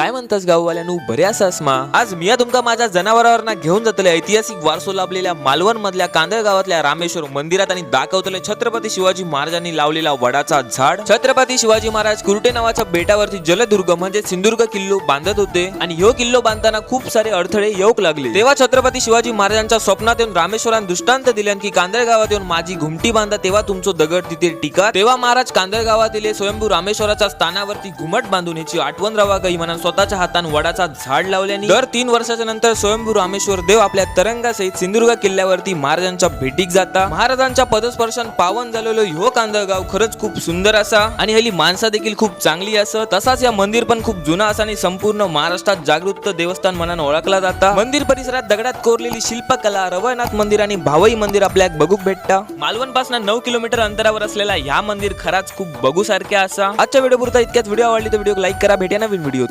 काय म्हणतास गाववाल्यानू? बरे असास मा? आज मिया तुमका माझ्या जनावरावर घेऊन जातले ऐतिहासिक वारसो लाभलेल्या मालवण मधल्या कांदळ गावातल्या रामेश्वर मंदिरात आणि दाखवतले छत्रपती शिवाजी महाराजांनी लावलेला वडाचा झाड. छत्रपती शिवाजी महाराज कुर्टे नावाच्या बेटावरती जलदुर्ग म्हणजे सिंधुदुर्ग किल्लो बांधत होते आणि ह्यो किल्लो बांधताना खूप सारे अडथळे येऊक लागले. तेव्हा छत्रपती शिवाजी महाराजांच्या स्वप्नात येऊन रामेश्वरान दृष्टांत दिले की कांदळ गावात येऊन माझी घुमटी बांधा तेव्हा तुमचं दगड तिथे टिका. तेव्हा महाराज कांदळ गावातील स्वयंभू रामेश्वराच्या स्थानावरती घुमट बांधून याची आठवण राहा काही म्हणून स्वतःच्या हातान वडाचा झाड लावल्याने दर तीन वर्षाच्या नंतर स्वयंभू रामेश्वर देव आपल्या तरंगासहित सिंधुदुर्ग किल्ल्यावरती महाराजांच्या भेटीक जाता. महाराजांच्या पदस्पर्शन पावन झालेलो ह्यो कांदळगाव खरंच खूप सुंदर असा आणि हली माणसा देखील खूप चांगली असं. तसाच या मंदिर पण खूप जुना असा आणि संपूर्ण महाराष्ट्रात जागृत देवस्थान म्हणून ओळखला जाता. मंदिर परिसरात दगडात कोरलेली शिल्पकला रवळनाथ मंदिर आणि भावई मंदिर आपल्या बघूक भेटता. मालवणपासून नऊ किलोमीटर अंतरावर असलेला ह्या मंदिर खराच खूप बघूसारख्या असा. आजच्या व्हिडिओ पुरता इतक्याच व्हिडिओ आवडली तर व्हिडिओ लाईक करा. भेटे नवीन व्हिडिओ